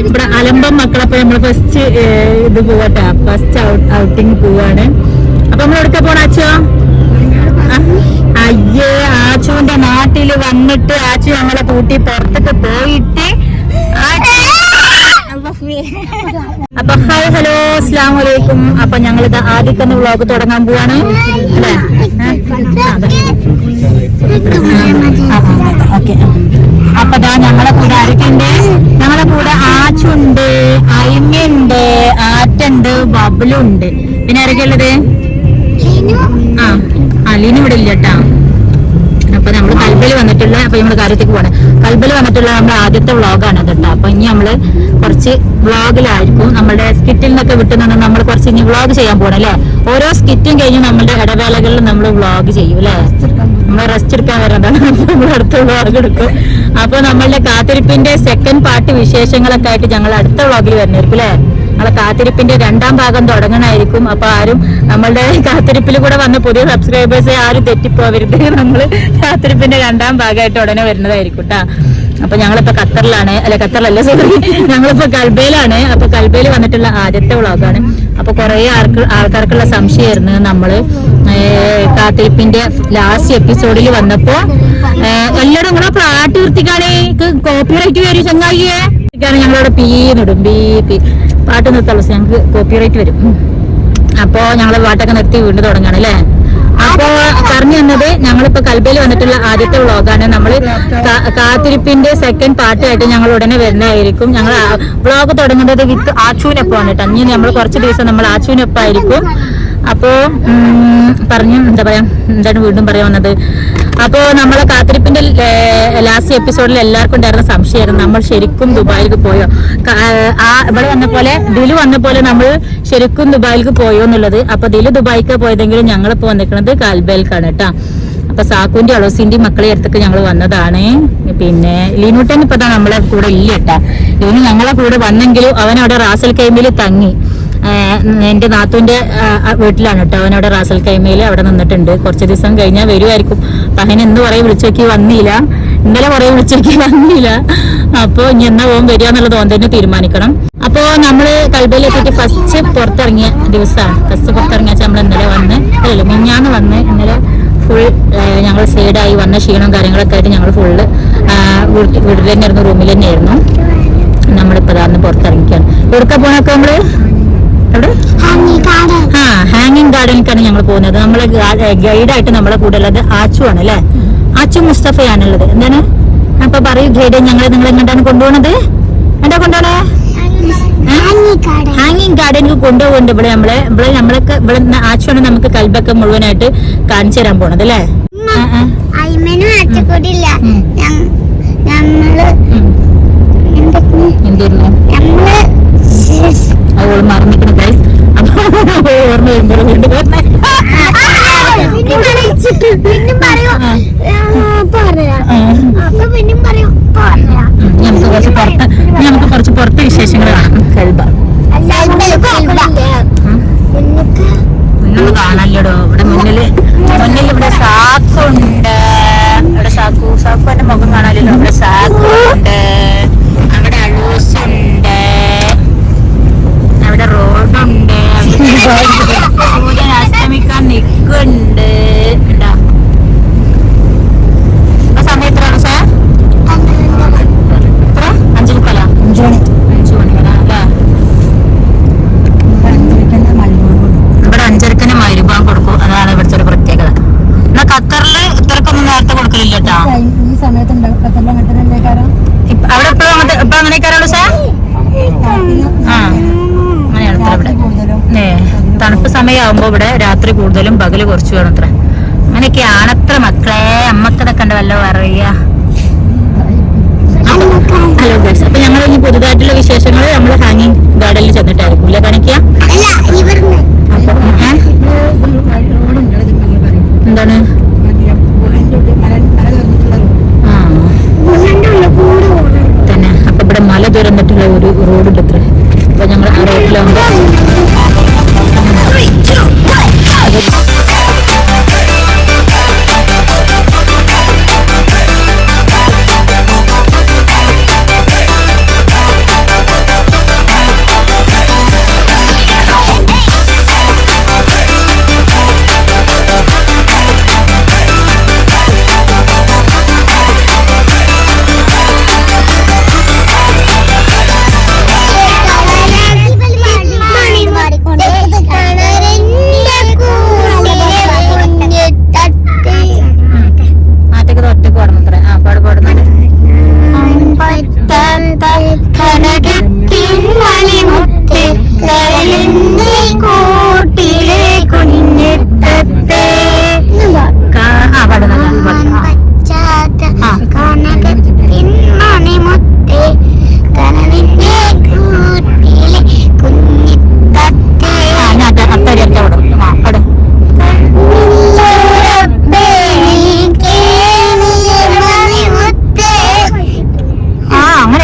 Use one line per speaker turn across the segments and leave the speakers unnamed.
ഇവിടെ അലമ്പം മക്കളപ്പോ നമ്മൾ ഫസ്റ്റ് ഇത് പോവട്ടെ. ഫസ്റ്റ് ഔട്ടിങ് പോവാണ്. അപ്പൊ നമ്മൾ എവിടെ പോണ അച്ഛോ? അയ്യേ ആച്ചുവിന്റെ നാട്ടിൽ വന്നിട്ട് ആച്ചു ഞങ്ങളെ കൂട്ടി പുറത്തൊക്കെ പോയിട്ട് അപ്പൊ ഹായ് ഹലോ അസ്ലാം വലൈക്കും അപ്പൊ ഞങ്ങൾ ഇത് ആദ്യത്തെ വ്ളോഗ് തുടങ്ങാൻ പോവാണ്. അല്ലേ? ഓക്കെ. അപ്പൊ ദാ ഞങ്ങളെ കൂടെ ആരൊക്കെയുണ്ട്? ഞങ്ങളെ കൂടെ ആച്ചുണ്ട് അയിമയുണ്ട് ആറ്റുണ്ട് ബബിളുണ്ട്. പിന്നെ ആരൊക്കെ ഉള്ളത്? ആ അലീന ഇവിടെ ഇല്ല കേട്ടാ. അപ്പൊ നമ്മൾ കൽബിൽ വന്നിട്ടുള്ള അപ്പൊ നമ്മൾ കാര്യത്തേക്ക് പോവാണ് കൽബിൽ വന്നിട്ടുള്ള നമ്മുടെ ആദ്യത്തെ വ്ളോഗാണ് അതുണ്ട് അപ്പൊ ഇനി നമ്മൾ കുറച്ച് വ്ളോഗിലായിരിക്കും. നമ്മുടെ സ്കിറ്റിൽ നിന്നൊക്കെ വിട്ടു നിന്ന് നമ്മൾ കുറച്ച് ഇനി വ്ളോഗ് ചെയ്യാൻ പോകണം അല്ലേ? ഓരോ സ്കിറ്റും കഴിഞ്ഞ് നമ്മുടെ ഇടവേളകളിൽ നമ്മൾ വ്ളോഗ് ചെയ്യും അല്ലേ? നമ്മൾ റെസ്റ്റ് എടുക്കാൻ വരുന്നതാണ് അടുത്ത വ്ളോഗ് എടുക്കും. അപ്പൊ നമ്മളുടെ കാത്തിരിപ്പിന്റെ സെക്കൻഡ് പാർട്ട് വിശേഷങ്ങളൊക്കെ ആയിട്ട് ഞങ്ങൾ അടുത്ത വ്ളോഗിൽ വരുന്നതായിരിക്കും അല്ലേ? നമ്മളെ കാത്തിരിപ്പിന്റെ രണ്ടാം ഭാഗം തുടങ്ങണമായിരിക്കും. അപ്പൊ ആരും നമ്മളുടെ കാത്തിരിപ്പിൽ കൂടെ വന്ന പുതിയ സബ്സ്ക്രൈബേഴ്സ് ആരും തെറ്റിപ്പോവരുത്. നമ്മൾ കാത്തിരിപ്പിന്റെ രണ്ടാം ഭാഗമായിട്ട് ഉടനെ വരുന്നതായിരിക്കും കേട്ടാ അപ്പൊ ഞങ്ങളിപ്പോ ഖത്തറിലാണ്. അല്ല ഖത്തറിലല്ല സോറി ഞങ്ങളിപ്പോ കൽബയിലാണ്. അപ്പൊ കൽബയിൽ വന്നിട്ടുള്ള ആദ്യത്തെ വ്ളോഗാണ്. അപ്പൊ കുറെ ആൾക്ക് ആൾക്കാർക്കുള്ള സംശയമായിരുന്നു നമ്മൾ കാത്തിരിപ്പിന്റെ ലാസ്റ്റ് എപ്പിസോഡിൽ വന്നപ്പോ എല്ലാരും നിങ്ങളെ പാട്ട് വൃത്തിക്കാണേ കോപ്പിറൈറ്റ് വരും ചങ്ങായിയെ. കാരണം ഞങ്ങളവിടെ പീ നിടും ബീ പി. പാട്ട് നിർത്തുള്ളൂ ഞങ്ങൾക്ക് കോപ്പിറൈറ്റ് വരും. അപ്പോ ഞങ്ങൾ പാട്ടൊക്കെ നിർത്തി വീണ്ടും തുടങ്ങാണ് അല്ലേ? അപ്പോ പറഞ്ഞു തന്നത് ഞങ്ങളിപ്പോ കൽബയിൽ വന്നിട്ടുള്ള ആദ്യത്തെ വ്ളോഗാണ്. നമ്മൾ കാത്തിരിപ്പിന്റെ സെക്കൻഡ് പാർട്ടായിട്ട് ഞങ്ങൾ ഉടനെ വരുന്നതായിരിക്കും. ഞങ്ങൾ വ്ളോഗ് തുടങ്ങുന്നത് വിത്ത് ആച്ചൂനൊപ്പമാണ് കേട്ടോ. ഇനി നമ്മൾ കുറച്ച് ദിവസം നമ്മൾ ആച്ചൂനൊപ്പമായിരിക്കും അപ്പോ പറഞ്ഞു എന്താ പറയാ? എന്താണ് വീണ്ടും പറയാൻ വന്നത്? അപ്പോ നമ്മളെ കാത്തിരിപ്പിന്റെ ലാസ്റ്റ് എപ്പിസോഡിൽ എല്ലാവർക്കും ഉണ്ടായിരുന്ന സംശയമായിരുന്നു. നമ്മൾ ശരിക്കും ദുബായിലേക്ക് പോയോ? ആ ഇവിടെ വന്ന പോലെ ദിൽ വന്ന പോലെ നമ്മൾ ശരിക്കും ദുബായിലേക്ക് പോയോ എന്നുള്ളത്. അപ്പൊ ദിൽ ദുബായിക്ക് പോയതെങ്കിലും ഞങ്ങളിപ്പോ വന്നിരിക്കുന്നത് കാൽബേൽക്കാണ് കേട്ടോ. അപ്പൊ സാക്കുന്റെ അളോസിന്റെയും മക്കളെ അടുത്തൊക്കെ ഞങ്ങൾ വന്നതാണ്. പിന്നെ ലീനൂട്ടൻ ഇപ്പൊ നമ്മളെ കൂടെ ഇല്ല കേട്ടാ. ലീനു ഞങ്ങളെ കൂടെ വന്നെങ്കിലും അവൻ അവിടെ റാസൽ കൈമിൽ തങ്ങി. ആഹ് എന്റെ നാത്തുവിന്റെ വീട്ടിലാണ് കേട്ടോ. അവനവിടെ റാസൽ കൈമയിൽ അവിടെ നിന്നിട്ടുണ്ട്. കുറച്ച് ദിവസം കഴിഞ്ഞാൽ വരുമായിരിക്കും പഹൻ എന്ന് പറയും വിളിച്ചോക്കി വന്നില്ല. ഇന്നലെ കുറെ വിളിച്ചോക്കി വന്നില്ല. അപ്പൊ ഇനി എന്നാ പോകാൻ വരിക എന്നുള്ളത് ഓൻ തന്നെ തീരുമാനിക്കണം. അപ്പോ നമ്മൾ കൽബയിൽ എത്തിയിട്ട് ഫസ്റ്റ് പുറത്തിറങ്ങിയ ദിവസമാണ്. ഫസ്റ്റ് പുറത്തിറങ്ങിയ നമ്മൾ ഇന്നലെ വന്ന് അല്ലല്ലോ മിഞ്ഞാന്ന് വന്ന് ഇന്നലെ ഫുൾ ഞങ്ങൾ സൈഡായി വന്ന ക്ഷീണം കാര്യങ്ങളൊക്കെ ആയിട്ട് ഞങ്ങൾ ഫുള്ള് വീട്ടിൽ തന്നെ ആയിരുന്നു റൂമിൽ തന്നെയായിരുന്നു. നമ്മളിപ്പോ അന്ന് പുറത്തിറങ്ങിക്കാണ് എവിടുക്ക പോണൊക്കെ നമ്മൾ? എവിടെ ആ ഹാങ്ങിങ് ഗാർഡനിലേക്കാണ് ഞങ്ങൾ പോകുന്നത്. നമ്മളെ ഗൈഡായിട്ട് നമ്മളെ കൂടെ ഉള്ളത് ആച്ചു ആണ് അല്ലെ ആച്ചു മുസ്തഫയാണുള്ളത്. എന്താണ്? അപ്പൊ പറയൂ ഗൈഡ് ഞങ്ങൾ നിങ്ങൾ എങ്ങോട്ടാണ് കൊണ്ടുപോണത്? എന്താ കൊണ്ടുപോണേ? ഹാങ്ങിങ് ഗാർഡനിൽ കൊണ്ടുപോകുന്നുണ്ട് ഇവിടെ നമ്മളെ ഇവിടെ നമ്മളൊക്കെ ഇവിടെ ആച്ചുവാണ് നമുക്ക് കൽബൊക്കെ മുഴുവനായിട്ട് കാണിച്ചു തരാൻ പോണത് അല്ലേ.
അയ്മനും.
എന്തായിരുന്നു അവൾ മറന്നിക്കണം ഗൈസ് അപ്പൊ ഓർമ്മ വരുമ്പോൾ വീണ്ടും നമുക്ക് കുറച്ച് പുറത്ത് നമുക്ക് കുറച്ച് പുറത്തെ വിശേഷങ്ങൾ കാണാം. കൽബ. സമയമാകുമ്പോ ഇവിടെ രാത്രി കൂടുതലും പകൽ കുറച്ച് വേണം അത്ര അങ്ങനെയൊക്കെയാണത്ര മക്കളെ. അമ്മക്കതൊക്കെ കണ്ട വല്ല പറയാ ഹലോ ഗൈസ് അപ്പൊ ഞങ്ങൾ ഇനി പുതുതായിട്ടുള്ള വിശേഷങ്ങൾ നമ്മൾ ഹാങ്ങിങ് ഗാർഡനിൽ ചെന്നിട്ടായിരിക്കും. ഇല്ലേ കാണിക്കുക? എന്താണ്? തന്നെ. അപ്പൊ ഇവിടെ മല തുറന്നിട്ടുള്ള ഒരു റോഡ് ഉണ്ട് ഇത്ര അപ്പൊ ഞങ്ങൾ ആ Thank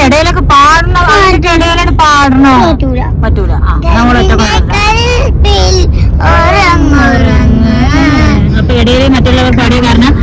പാടിയിട്ട് ഇടയിലാണ് പാടണോ
പറ്റൂല.
പറ്റൂല. ആ
ഉറങ്ങുറങ്ങ്.
അപ്പൊ ഇടയിൽ മറ്റുള്ളവർ പാടിയ കാരണം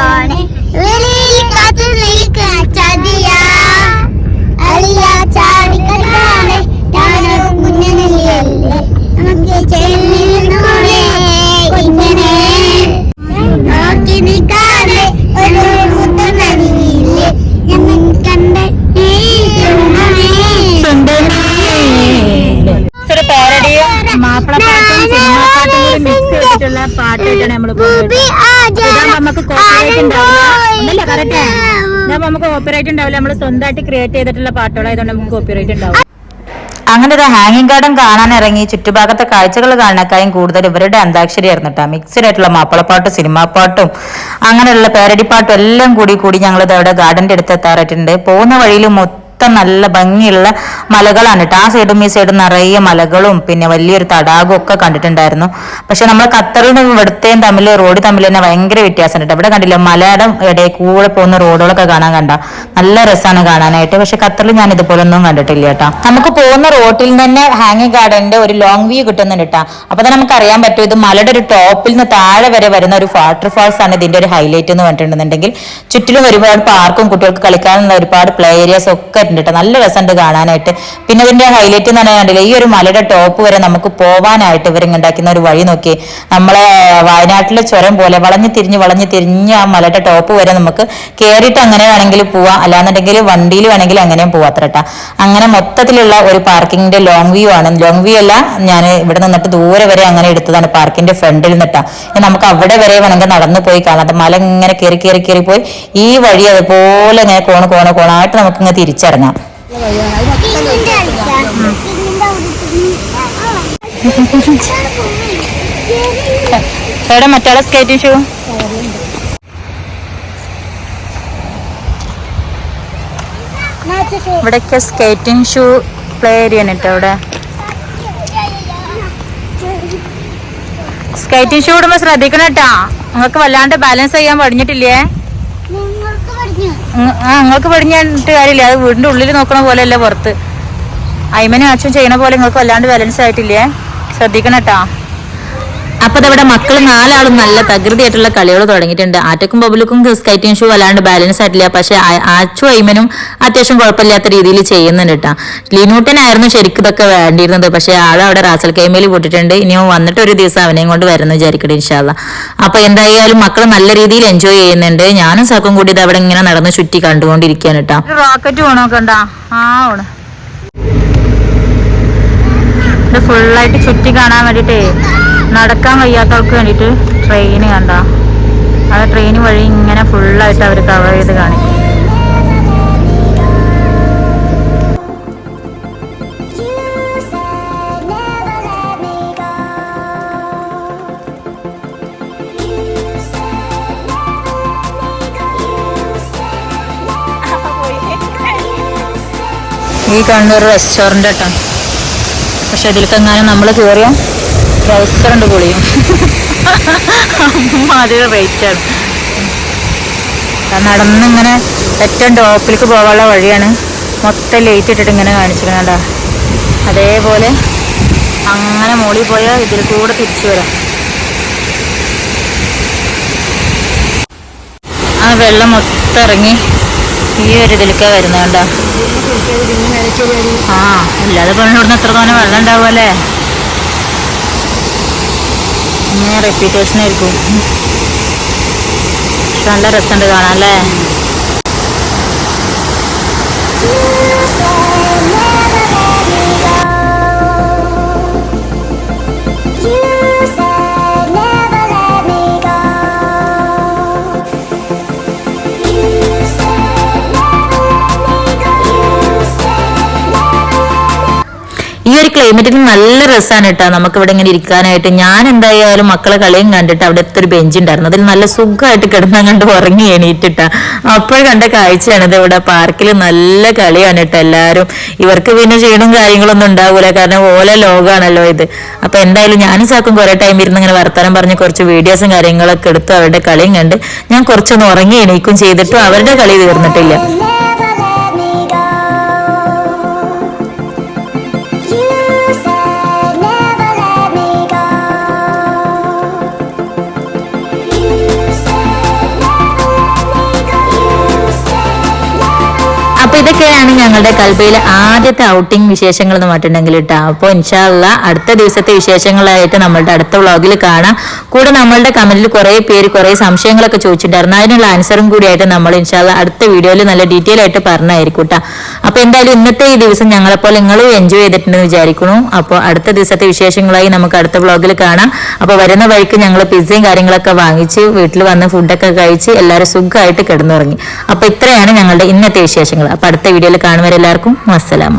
John. മാപ്പിളപ്പാട്ടും സിനിമാ പാട്ടും കൂടി മിക്സ് ചെയ്തിട്ടുള്ള പാട്ടായിട്ടാണ് നമ്മൾ നമുക്ക് കോപ്പറേറ്റ് ഉണ്ടാവില്ല. കറക്റ്റ് ഇതാകുമ്പോ നമുക്ക് കോപ്പറേറ്റ് ഉണ്ടാവില്ല. നമ്മൾ സ്വന്തമായിട്ട് ക്രിയേറ്റ് ചെയ്തിട്ടുള്ള പാട്ടുകളായതുകൊണ്ട് നമുക്ക് കോപ്പറേറ്റ് ഉണ്ടാവും
അങ്ങനെ ഒരു ഹാങ്ങിങ് ഗാർഡൻ കാണാൻ ഇറങ്ങി ചുറ്റുഭാഗത്തെ കാഴ്ചകൾ കാണാനായും കൂടുതൽ ഇവരുടെ അന്താക്ഷരി ആയിരുന്നു കേട്ടോ. മിക്സഡ് ആയിട്ടുള്ള മാപ്പിളപ്പാട്ടും സിനിമാ പാട്ടും അങ്ങനെയുള്ള പേരടിപ്പാട്ടും പാട്ടും എല്ലാം കൂടി കൂടി ഞങ്ങൾ അവിടെ ഗാർഡന്റെ അടുത്ത് എത്താറായിട്ടുണ്ട്. പോകുന്ന വഴിയിൽ മൊത്തം നല്ല ഭംഗിയുള്ള മലകളാണ് കേട്ടോ ആ സൈഡും ഈ സൈഡും നിറയെ മലകളും പിന്നെ വലിയൊരു തടാകവും ഒക്കെ കണ്ടിട്ടുണ്ടായിരുന്നു. പക്ഷെ നമ്മൾ ഖത്തറിനും ഇവിടുത്തെയും തമ്മിൽ റോഡ് തമ്മിൽ തന്നെ ഭയങ്കര വ്യത്യാസമുണ്ട് കേട്ടോ. ഇവിടെ കണ്ടില്ല മലയുടെ ഇടയിൽ കൂടെ പോകുന്ന റോഡുകളൊക്കെ കാണാൻ കണ്ട? നല്ല രസമാണ് കാണാനായിട്ട്. പക്ഷെ ഖത്തറിൽ ഞാൻ ഇതുപോലെ ഒന്നും കണ്ടിട്ടില്ല കേട്ടോ നമുക്ക് പോകുന്ന റോട്ടിൽ തന്നെ ഹാങ്ങിങ് ഗാർഡന്റെ ഒരു ലോങ് വ്യൂ കിട്ടുന്നുണ്ട് കേട്ടോ അപ്പൊ തന്നെ നമുക്ക് അറിയാൻ പറ്റും ഇത് മലയുടെ ഒരു ടോപ്പിൽ നിന്ന് താഴെ വരെ വരുന്ന ഒരു വാട്ടർഫാൾസ് ആണ് ഇതിന്റെ ഒരു ഹൈലൈറ്റ് എന്ന് പറഞ്ഞിട്ടുണ്ടെന്നുണ്ടെങ്കിൽ ചുറ്റിലും ഒരുപാട് പാർക്കും കുട്ടികൾക്ക് കളിക്കാനുള്ള ഒരുപാട് പ്ലേ ഏരിയാസ് ഒക്കെ കേട്ടോ നല്ല രസമുണ്ട് കാണാനായിട്ട്. പിന്നെ ഇതിന്റെ ഹൈലൈറ്റ് എന്ന് കണ്ടില്ലേ ഈ ഒരു മലയുടെ ടോപ്പ് വരെ നമുക്ക് പോവാനായിട്ട് ഇവരുണ്ടാക്കുന്ന ഒരു വഴി നോക്കി. നമ്മളെ വയനാട്ടിലെ ചുരം പോലെ വളഞ്ഞു തിരിഞ്ഞ് വളഞ്ഞു തിരിഞ്ഞ് ആ മലയുടെ ടോപ്പ് വരെ നമുക്ക് കയറിയിട്ട് അങ്ങനെ വേണമെങ്കിൽ പോവാം. അല്ലാന്നുണ്ടെങ്കിൽ വണ്ടിയിൽ വേണമെങ്കിൽ അങ്ങനെയും കേട്ടാ അങ്ങനെ മൊത്തത്തിലുള്ള ഒരു പാർക്കിങ്ങിന്റെ ലോങ് വ്യൂ ആണ്. ലോങ് വ്യൂ അല്ല ഞാൻ ഇവിടെ നിന്നിട്ട് ദൂരെ വരെ അങ്ങനെ എടുത്തതാണ് പാർക്കിന്റെ ഫ്രണ്ടിൽ നിന്നിട്ടാ നമുക്ക് അവിടെ വരെ വേണമെങ്കിൽ നടന്നു പോയി കാണാം മല ഇങ്ങനെ കയറി കയറി കയറി പോയി ഈ വഴി അതുപോലെ ഇങ്ങനെ കോണ് കോണ് കോണായിട്ട് നമുക്ക് ഇങ്ങനെ തിരിച്ചിറങ്ങാം
ഇതിന്റെ
മറ്റേ മറ്റാളെ സ്കേറ്റിംഗ് ഷൂ ഇവിടെയൊക്കെ സ്കേറ്റിംഗ് ഷൂ പ്ലേ ഏരിയ കേട്ടോ ഇവിടെ. സ്കേറ്റിംഗ് ഷൂ ഇടുമ്പോ ശ്രദ്ധിക്കണം കേട്ടാ നിങ്ങൾക്ക് വല്ലാണ്ട് ബാലൻസ് ചെയ്യാൻ പഠിഞ്ഞിട്ടില്ലേ ആ നിങ്ങൾക്ക് പടിഞ്ഞിട്ട് കാര്യമില്ല. അത് വീടിന്റെ ഉള്ളിൽ നോക്കണ പോലെയല്ല പുറത്ത്. അയ്മനും അച്ഛൻ ചെയ്യണ പോലെ നിങ്ങൾക്ക് വല്ലാണ്ട് ബാലൻസ് ആയിട്ടില്ലേ? ശ്രദ്ധിക്കണം
അപ്പൊ ഇവിടെ മക്കൾ നാലാളും നല്ല തകൃതിയായിട്ടുള്ള കളികൾ തുടങ്ങിയിട്ടുണ്ട്. ആറ്റക്കും ബബുലുക്കും സ്കൈറ്റിംഗ് ഷൂ അല്ലാണ്ട് ബാലൻസ് ആയിട്ടില്ല. പക്ഷെ ആച്ചു ഐമനും അത്യാവശ്യം കുഴപ്പമില്ലാത്ത രീതിയിൽ ചെയ്യുന്നുണ്ട് കേട്ടോ ലിനൂട്ടനായിരുന്നു ശരിക്കും ഇതൊക്കെ വേണ്ടിയിരുന്നത്. പക്ഷെ ആൾ അവിടെ റാസൽ കൈമയിൽ പൊട്ടിട്ടുണ്ട് ഇനി വന്നിട്ട് ഒരു ദിവസം അവനെയും കൊണ്ട് വരുന്നു വിചാരിക്കട്ടെ ഇൻഷാല്ല അപ്പൊ എന്തായാലും മക്കൾ നല്ല രീതിയിൽ എൻജോയ് ചെയ്യുന്നുണ്ട്. ഞാനും സക്കും കൂടി ഇത് അവിടെ ഇങ്ങനെ നടന്ന് ചുറ്റി കണ്ടുകൊണ്ടിരിക്കുകയാണ് കേട്ടോ
റോക്കറ്റ് ആ ഫുള്ളായിട്ട് ചുറ്റി കാണാൻ വേണ്ടിട്ടേ നടക്കാൻ വയ്യാത്തവർക്ക് വേണ്ടിയിട്ട് ട്രെയിൻ കണ്ട. ആ ട്രെയിൻ വഴി ഇങ്ങനെ ഫുള്ളായിട്ട് അവർ കവർ ചെയ്ത് കാണിക്കും. ഈ കാണുന്ന ഒരു റെസ്റ്റോറന്റ് കേട്ടോ പക്ഷെ ഇതിലേക്കെങ്ങാനും നമ്മൾ കയറിയ റെസ്റ്റോറന്റ് പൊളിയും. അതിൽ റേറ്റാണ് നടന്നിങ്ങനെ ഏറ്റവും ടോപ്പിലേക്ക് പോകാനുള്ള വഴിയാണ്. മൊത്തം ലേറ്റ് ഇട്ടിട്ട് ഇങ്ങനെ കാണിച്ചിരിക്കണ അതേപോലെ അങ്ങനെ മോളിൽ പോയാൽ ഇതിൽ കൂടെ തിരിച്ചു വരാം. ആ വെള്ളം മൊത്തം ഇറങ്ങി ഈ ഒരു ഇതിലേക്കാ വരുന്നതുകൊണ്ടാ ആ അല്ലാതെ പെണ്ണിവിടുന്ന് എത്ര തോനെ വെള്ളം ഉണ്ടാവുമല്ലേ ഇങ്ങനെ റെപ്യൂട്ടേഷൻ ആയിരിക്കും. പക്ഷെ നല്ല രസമുണ്ട് കാണാം അല്ലേ?
ക്ലൈമറ്റിൽ നല്ല രസമാണ് കേട്ടോ. നമുക്ക് ഇവിടെ ഇങ്ങനെ ഇരിക്കാനായിട്ട്. ഞാൻ എന്തായാലും മക്കളെ കളിയും കണ്ടിട്ട് അവിടെ ഒരു ബെഞ്ച് ഉണ്ടായിരുന്നു അതിൽ നല്ല സുഖമായിട്ട് കിടന്നാൽ കണ്ട് ഉറങ്ങി എണീറ്റിട്ട. അപ്പോൾ കണ്ട കാഴ്ചയാണ് ഇത് ഇവിടെ പാർക്കിൽ നല്ല കളിയാണ് കേട്ടോ എല്ലാവരും. ഇവർക്ക് പിന്നെ ക്ഷീണും കാര്യങ്ങളൊന്നും ഉണ്ടാവൂല. കാരണം ഓല ലോകമാണല്ലോ ഇത്. അപ്പൊ എന്തായാലും ഞാനും സാക്കും കുറെ ടൈം ഇരുന്ന് ഇങ്ങനെ വർത്തമാനം പറഞ്ഞ് കുറച്ച് വീഡിയോസും കാര്യങ്ങളൊക്കെ എടുത്തു അവരുടെ കളിയും കണ്ട് ഞാൻ കുറച്ചൊന്ന് ഉറങ്ങി എണീക്കും ചെയ്തിട്ടും അവരുടെ കളി തീർന്നിട്ടില്ല. ഇതൊക്കെയാണ് ഞങ്ങളുടെ കൽബയിലെ ആദ്യത്തെ ഔട്ടിംഗ് വിശേഷങ്ങൾ എന്ന് പറഞ്ഞിട്ടുണ്ടെങ്കിൽ കേട്ടോ അപ്പോൾ ഇൻഷാല്ല അടുത്ത ദിവസത്തെ വിശേഷങ്ങളായിട്ട് നമ്മളുടെ അടുത്ത വ്ളോഗിൽ കാണാം. കൂടെ നമ്മളുടെ കമന്റിൽ കുറെ പേര് കുറെ സംശയങ്ങളൊക്കെ ചോദിച്ചിട്ടുണ്ടായിരുന്നു. അതിനുള്ള ആൻസറും കൂടിയായിട്ട് നമ്മൾ ഇൻഷാല്ല അടുത്ത വീഡിയോയിൽ നല്ല ഡീറ്റെയിൽ ആയിട്ട് പറഞ്ഞായിരിക്കും കേട്ടോ അപ്പൊ എന്തായാലും ഇന്നത്തെ ഈ ദിവസം ഞങ്ങളെപ്പോലെ നിങ്ങളും എൻജോയ് ചെയ്തിട്ടുണ്ടെന്ന് വിചാരിക്കുന്നു. അപ്പോൾ അടുത്ത ദിവസത്തെ വിശേഷങ്ങളായി നമുക്ക് അടുത്ത വ്ളോഗിൽ കാണാം. അപ്പോൾ വരുന്ന വഴിക്ക് ഞങ്ങൾ പിസ്സയും കാര്യങ്ങളൊക്കെ വാങ്ങിച്ച് വീട്ടിൽ വന്ന് ഫുഡൊക്കെ കഴിച്ച് എല്ലാവരും സുഖമായിട്ട് കിടന്നുറങ്ങി. അപ്പോൾ ഇത്രയാണ് ഞങ്ങളുടെ ഇന്നത്തെ വിശേഷങ്ങൾ. അപ്പോൾ വീഡിയോയിൽ കാണുന്നവരെല്ലാവർക്കും അസ്സലാമ